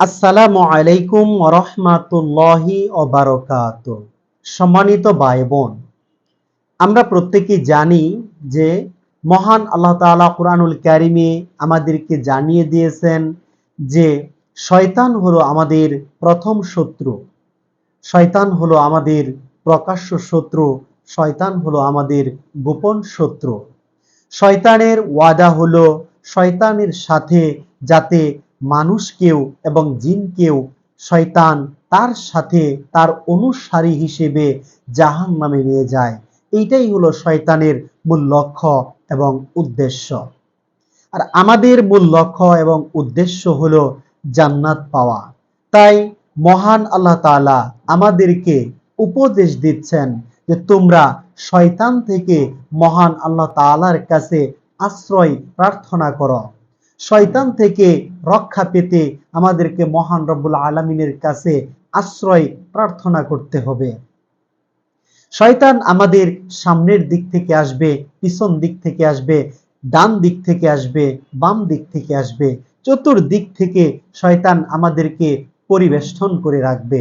আসসালামু আলাইকুম রহমাতুল্লাহি অবারকাত সম্মানিত ভাই বোন আমরা প্রত্যেকেই জানি যে মহান আল্লাহ তাআলা কোরআনুল কারিমে আমাদেরকে জানিয়ে দিয়েছেন যে শয়তান হলো আমাদের প্রথম শত্রু, শয়তান হলো আমাদের প্রকাশ্য শত্রু, শয়তান হলো আমাদের গোপন শত্রু। শয়তানের ওয়াদা হলো শয়তানের সাথে যাতে মানুষকেও এবং জিনকেও শয়তান তার সাথে তার অনুসারী হিসেবে জাহান নামে নিয়ে যায়। এইটাই হলো শয়তানের মূল লক্ষ্য এবং উদ্দেশ্য। আর আমাদের মূল লক্ষ্য এবং উদ্দেশ্য হলো জান্নাত পাওয়া। তাই মহান আল্লাহ তাআলা আমাদেরকে উপদেশ দিচ্ছেন যে তোমরা শয়তান থেকে মহান আল্লাহ তাআলার কাছে আশ্রয় প্রার্থনা করো। শয়তান থেকে রক্ষা পেতে আমাদেরকে মহান রব্বুল আলমিনের কাছে আশ্রয় প্রার্থনা করতে হবে। শয়তান আমাদের সামনের দিক থেকে আসবে, পিছন দিক থেকে আসবে, ডান দিক থেকে আসবে, বাম দিক থেকে আসবে, চতুর্দিক থেকে শয়তান আমাদেরকে পরিবেষ্টন করে রাখবে।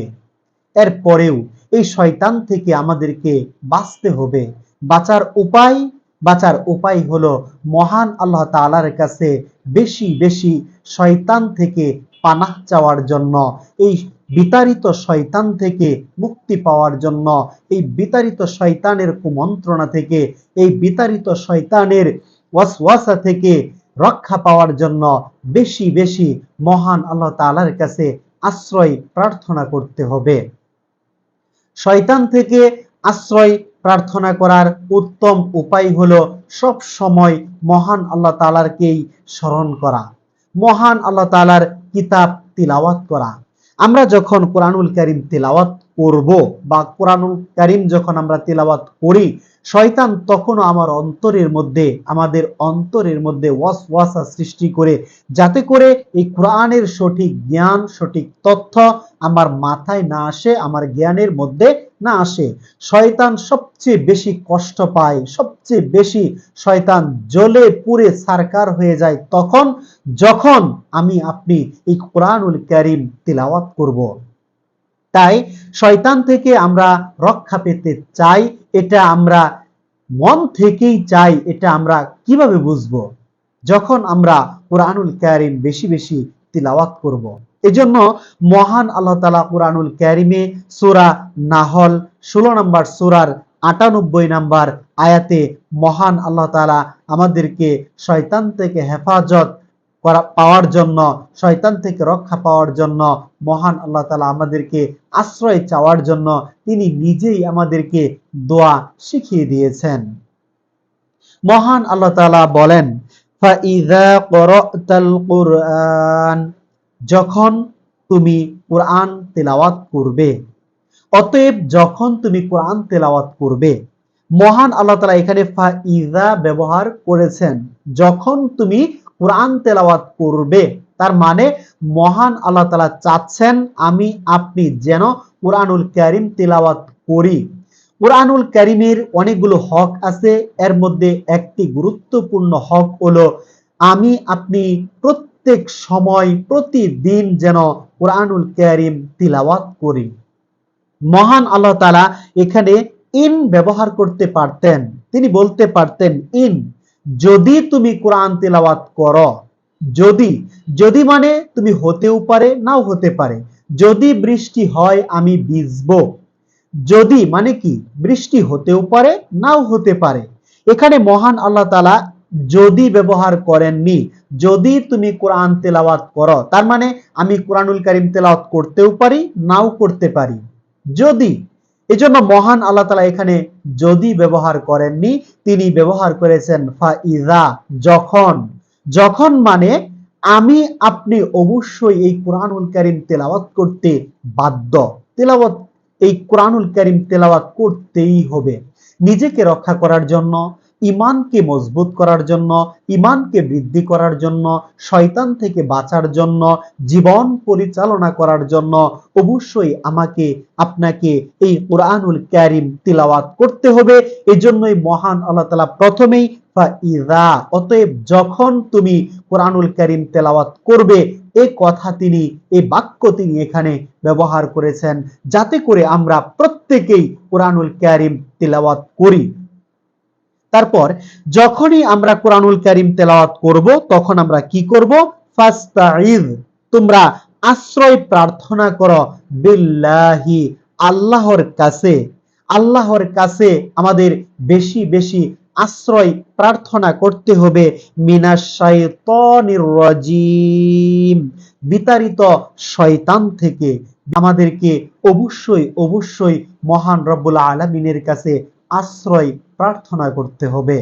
এর পরেও এই শয়তান থেকে আমাদেরকে বাঁচতে হবে। বাঁচার উপায় বাঁচার উপায় হলো মহান আল্লাহ তালার কাছে বেশি বেশি শয়তান থেকে পানাহ চাওয়ার জন্য, এই বিতাড়িত শয়তান থেকে মুক্তি পাওয়ার জন্য, এই বিতাড়িত শয়তানের কুমন্ত্রণা থেকে, এই বিতাড়িত শয়তানের ওয়াসওয়াসা থেকে রক্ষা পাওয়ার জন্য বেশি বেশি মহান আল্লাহ তালার কাছে আশ্রয় প্রার্থনা করতে হবে। শয়তান থেকে আশ্রয় প্রার্থনা করার উত্তম উপায় হলো সব সময় মহান আল্লাহ তালারকেই স্মরণ করা, মহান আল্লাহ তালার কিতাব তিলাওয়াত করা। আমরা যখন কোরআনুল করিম তিলাওয়াত করব বা কোরআনুল করিম যখন আমরা তিলাওয়াত করি, শয়তান তখনও আমার অন্তরের মধ্যে, আমাদের অন্তরের মধ্যে ওয়াস ওয়াসা সৃষ্টি করে, যাতে করে এই কোরআনের সঠিক জ্ঞান, সঠিক তথ্য আমার মাথায় না আসে, আমার জ্ঞানের মধ্যে না আসে শয়তান সবচেয়ে বেশি কষ্ট পায়, সবচেয়ে বেশি শয়তান জ্বলে পুড়ে সারকার হয়ে যায় তখন, যখন আমি আপনি এই কোরআনুল করিম তিলাওয়াত করব। তাই শয়তান থেকে আমরা রক্ষা পেতে চাই, এটা আমরা মন থেকেই চাই, এটা আমরা কীভাবে বুঝব যখন আমরা কোরআনুল কারিম বেশি বেশি তিলাওয়াত করব। এজন্য মহান আল্লাহ তালা কোরআনুল ক্যারিমে সুরা নাহল ষোলো নম্বর সুরার আটানব্বই নাম্বার আয়াতে মহান আল্লাহ তালা আমাদেরকে শয়তান থেকে হেফাজত করা, পাওয়ার জন্য, শয়তান থেকে রক্ষা পাওয়ার জন্য মহান আল্লাহ তালা আমাদেরকে আশ্রয় চাওয়ার জন্য তিনি নিজেই আমাদেরকে দোয়া শিখিয়ে দিয়েছেন। মহান আল্লাহ তালা বলেন যখন তুমি কোরআন তেলাওয়াত করবে, অতএব যখন তুমি কোরআন তেলাওয়াত করবে, মহান আল্লাহ তালা এখানে ফাইজা ব্যবহার করেছেন। যখন তুমি কোরআন তেলাওয়াত করবে, তার মানে মহান আল্লাহ তালা চাচ্ছেন আমি, আপনি যেন কোরআনুল করিম তেলাওয়াত করি। কোরআনুল করিমের অনেকগুলো হক আছে, এর মধ্যে একটি গুরুত্বপূর্ণ হক হলো, আমি, আপনি প্রত্যেক সময়, প্রতিদিন যেন কোরআনুল করিম তিলাওয়াত করি। মহান আল্লাহ তালা এখানে ইন ব্যবহার করতে পারতেন। তিনি বলতে পারতেন, ইন, যদি তুমি কোরআন তিলাওয়াত করো, যদি যদি মানে তুমি হতেও পারে, নাও হতে পারে। যদি বৃষ্টি হয়, আমি ভিজব। যদি মানে কি, বৃষ্টি হতেও পারে, নাও হতে পারে। এখানে মহান আল্লাহ তালা যদি ব্যবহার করেননি যদি তুমি কোরআন তেলাওয়াত করো, তার মানে আমি কোরআনুল করিম তেলাওয়াত করতেও পারি, নাও করতে পারি। যদি, এজন্য মহান আল্লাহ তালা এখানে যদি ব্যবহার করেননি, তিনি ব্যবহার করেছেন ফা ফাইজা, যখন। যখন মানে আমি, আপনি অবশ্যই এই কোরআনুল করিম তেলাওয়াত করতে বাধ্য। তেলাওয়াত, এই কোরআনুল করিম তেলাওয়াত করতেই হবে। নিজেকে রক্ষা করার জন্য ইমানকে মজবুত করার জন্য, ইমানকে বৃদ্ধি করার জন্য, শয়তান থেকে বাঁচার জন্য, জীবন পরিচালনা করার জন্য অবশ্যই আমাকে, আপনাকে এই কোরআনুল ক্যারিম তিলাওয়াত করতে হবে। এই জন্যই মহান আল্লাহ তালা প্রথমেই ইরা অতএব যখন তুমি কোরআনুল করিম তেলাওয়াত করবে এই কথা তিনি এই বাক্য তিনি এখানে ব্যবহার করেছেন। যাতে করে আমরা প্রত্যেকেই কোরআনুল করিম তেলাওয়াত করি। তারপর যখনই আমরা কোরআনুল করিম তেলাওয়াত করব, তখন আমরা কি করব? ফাস্তাইদ তোমরা আশ্রয় প্রার্থনা করো বিল্লাহি, আল্লাহর কাছে। আল্লাহর কাছে আমাদের বেশি বেশি আশ্রয় প্রার্থনা করতে হবে। বিতাড়িত শয়তান থেকে আমাদেরকে অবশ্যই অবশ্যই মহান রব্বুল আলামিনের কাছে আশ্রয় প্রার্থনা করতে হবে।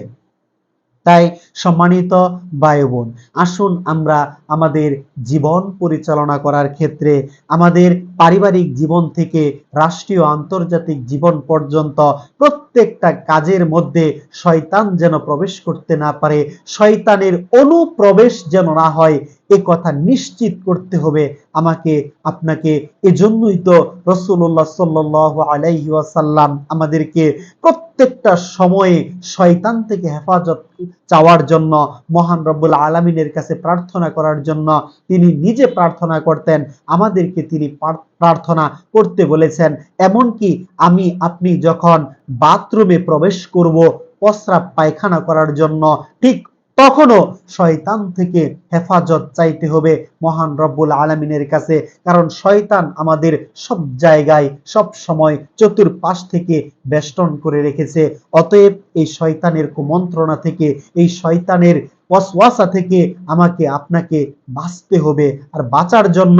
তাই সম্মানিত বায়ু বোন আসুন আমরা আমাদের জীবন পরিচালনা করার ক্ষেত্রে আমাদের পারিবারিক জীবন থেকে রাষ্ট্রীয় আন্তর্জাতিক জীবন পর্যন্ত প্রত্যেকটা কাজের মধ্যে শয়তান যেন প্রবেশ করতে না পারে, শয়তানের অনুপ্রবেশ যেন না হয়, এ কথা নিশ্চিত করতে হবে আমাকে, আপনাকে। এজন্যই তো রসুল্লাহ সাল্লাহ আলাইহি ওয়াসাল্লাম আমাদেরকে প্রত্যেকটা সময়ে শয়তান থেকে হেফাজত চাওয়ার জন্য, মহান রব্বুল আলমিনের কাছে প্রার্থনা করার জন্য তিনি নিজে প্রার্থনা করতেন। আমাদেরকে তিনি প্রার্থনা করতে বলেছেন। এমনকি আমি, আপনি যখন বাথরুমে প্রবেশ করব, প্রস্রাব পায়খানা করার জন্য ঠিক তখনও শয়তান থেকে হেফাজত চাইতে হবে মহান রব্বুল আলমিনের কাছে, কারণ শয়তান আমাদের সব জায়গায়, সব সময় চতুর্পাশ থেকে বেষ্টন করে রেখেছে। অতএব এই শয়তানের কুমন্ত্রণা থেকে, এই শয়তানের ওয়াসওয়াসা থেকে আমাকে, আপনাকে বাঁচতে হবে। আর বাঁচার জন্য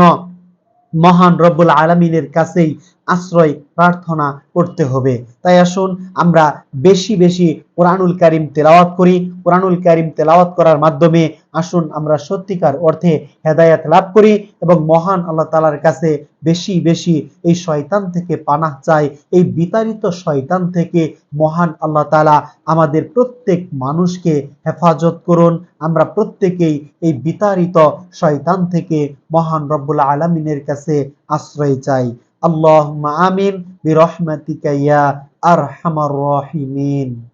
মহান রব্বুল আলমিনের কাছেই আশ্রয় প্রার্থনা করতে হবে। তাই আসুন আমরা বেশি বেশি কোরআনুল কারিম তেলাওয়াত করি। কোরআনুল কারিম তেলাওয়াত করার মাধ্যমে আসুন আমরা সত্যিকার অর্থে হেদায়াত লাভ করি এবং মহান আল্লাহ তালার কাছে বেশি বেশি এই শয়তান থেকে পানাহ চাই। এই বিতাড়িত শয়তান থেকে মহান আল্লাহ তালা আমাদের প্রত্যেক মানুষকে হেফাজত করুন। আমরা প্রত্যেকেই এই বিতাড়িত শয়তান থেকে মহান রব্বুল আলমিনের কাছে আশ্রয় চাই। اللهم آمين برحمتك يا أرحم الراحمين.